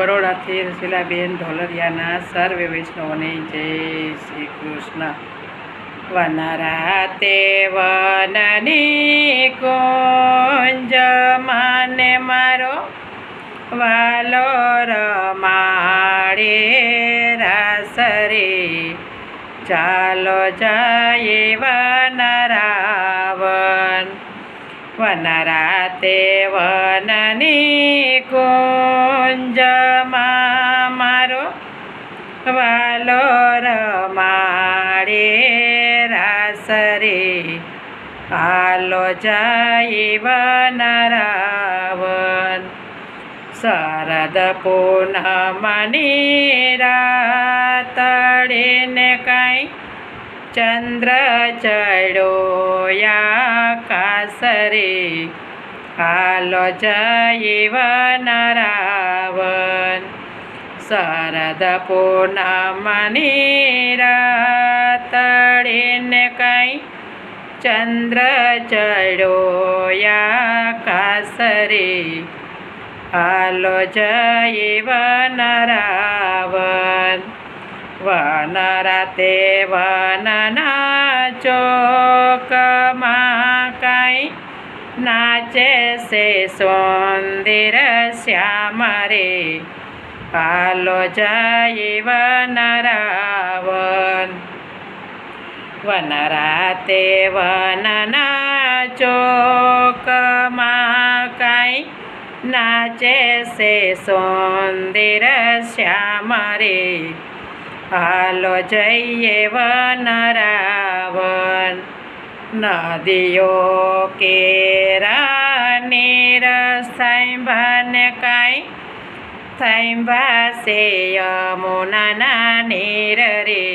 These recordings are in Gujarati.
બરોડાથી રસીલાબેન ઢોલરિયાના સર્વે વૈષ્ણવોને જય શ્રી કૃષ્ણ. વનરાતે વનની કુંજ માને મારો વાલો રમાડે રાસરે. ચાલો જઈએ વનરાવન. વનરાતે વનની કુંજમાં હાલો જઈ વનરાવન શરદ પૂનમની રાતડીને કાંઈ ચંદ્ર ચડ્યો કાસરે હાલો જઈવન રાવન શરદ પૂનમની રાતડીને કાંઈ ચંદ્ર ચડ્યો કાસરે હાલો જય વનરાવન વન રાતે વનના ચોકમાં કાંઈ નાચે છે સોંદિર શ્યામ રે હાલો જય રાવન વન રાતે વનના ચોકમાં કાંઈ નાચે છે સોંદિર શ્યામ રે હાલો જઈએ વન રાવન નદીઓ કેરા નીર સાંભાને કાંઈ સાંભા છે યમુનાના નીર રે.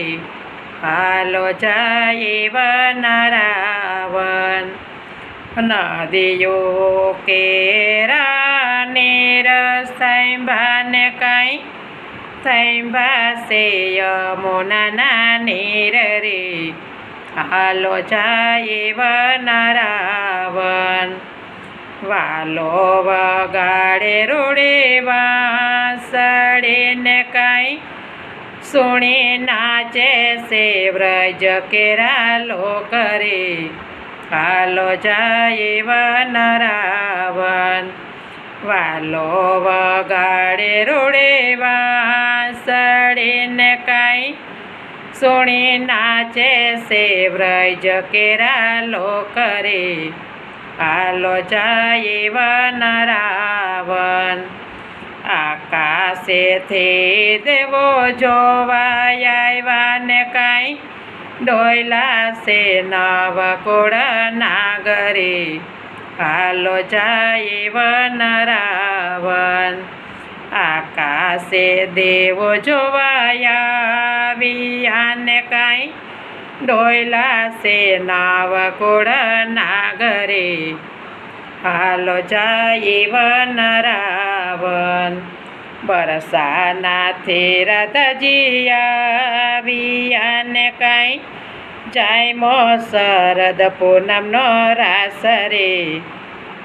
હાલો જાય વન રાવન નદીઓ કેરા નીર સાંભાને કાંઈ સાંભાસે યમુનાના નીર રે હાલો જાય વન રાવન વાલો વગાડે રોડે વાસળીને કાંઈ સુણી નાચે છે વ્રજ કેરાલો કરે. હાલો જાય વન રાવન વાલો વગાડે રોડે વાસળીને કાંઈ સુણી નાચે છે વ્રજ કેરાલો કરે. હાલો જાય વન આકાશેથી દેવો જોવાય આવ્યા ને કાંઈ ડોયલા છે નવકોળ નાગરે. હાલો જાય વન આકાશે દેવો જોવાયા વિયાને કાંઈ ડોયલા છે નાવકોળ નાગરે. હાલો જાય વન બરસા નાથે રાધાજી આવ્યાને કાંઈ જાય મો શરદ પૂનમનો રાસ રે.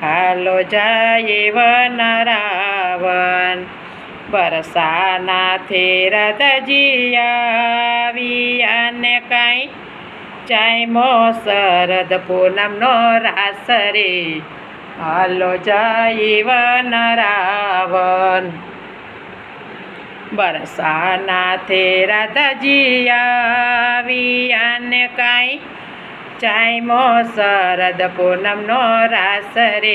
હાલો જાય વન બરસા નાથે રાધાજી આવ્યાને કાંઈ ચાયમો શરદ પૂનમનો રાસ રે. હાલો જાય વન રાવન બરસાનાથી રાધાજી આવ્યાને કાંઈ ચાયમો શરદ પૂનમનો રાસ રે.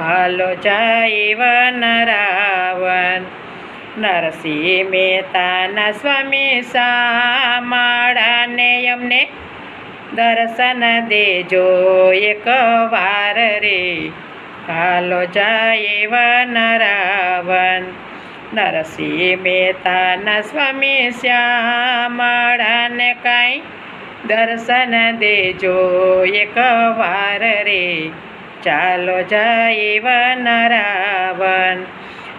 હાલો જાય વન રાવન નરસિંહ મહેતાના સ્વામી સામાળાને અમને દર્શન દેજો એક વાર રે. હાલો જાય વન રાવન નરસિંહ મહેતાના સ્વામી શ્યામળાને કાંઈ દર્શન દેજો એક વાર રે. ચાલો જાય વન રાવન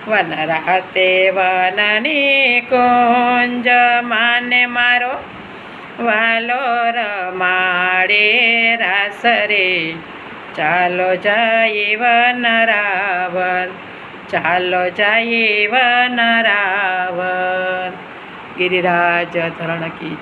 વન રાતે વનની કુંજ માને મારો વાલો રમાડે રાસ રે ચાલો જાય વન રાવન ચાલો જઈએ વનરાવન ગિરિરાજ ધરણ કી